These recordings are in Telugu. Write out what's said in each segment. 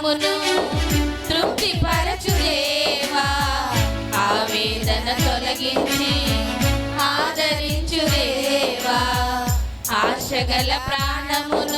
ప్రాణమును తృప్తి పరచుదేవా ఆవేదన తొలగించి ఆదరించుదేవా ఆశగల ప్రాణమును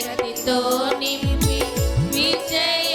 శక్తితో నింపి విజయ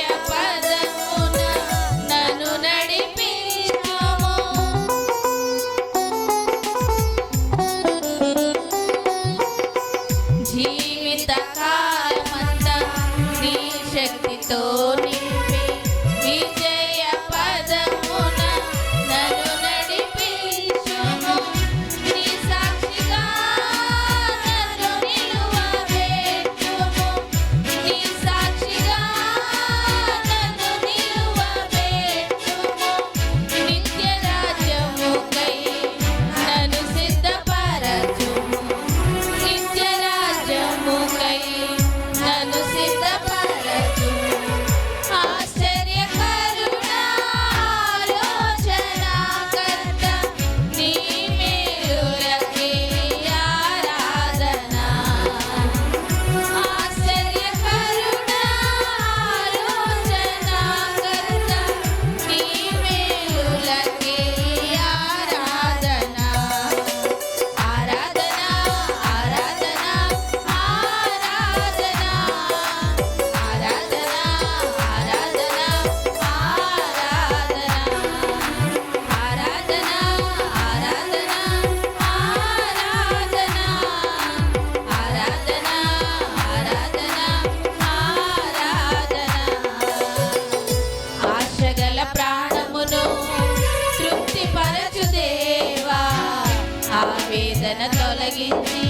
baby.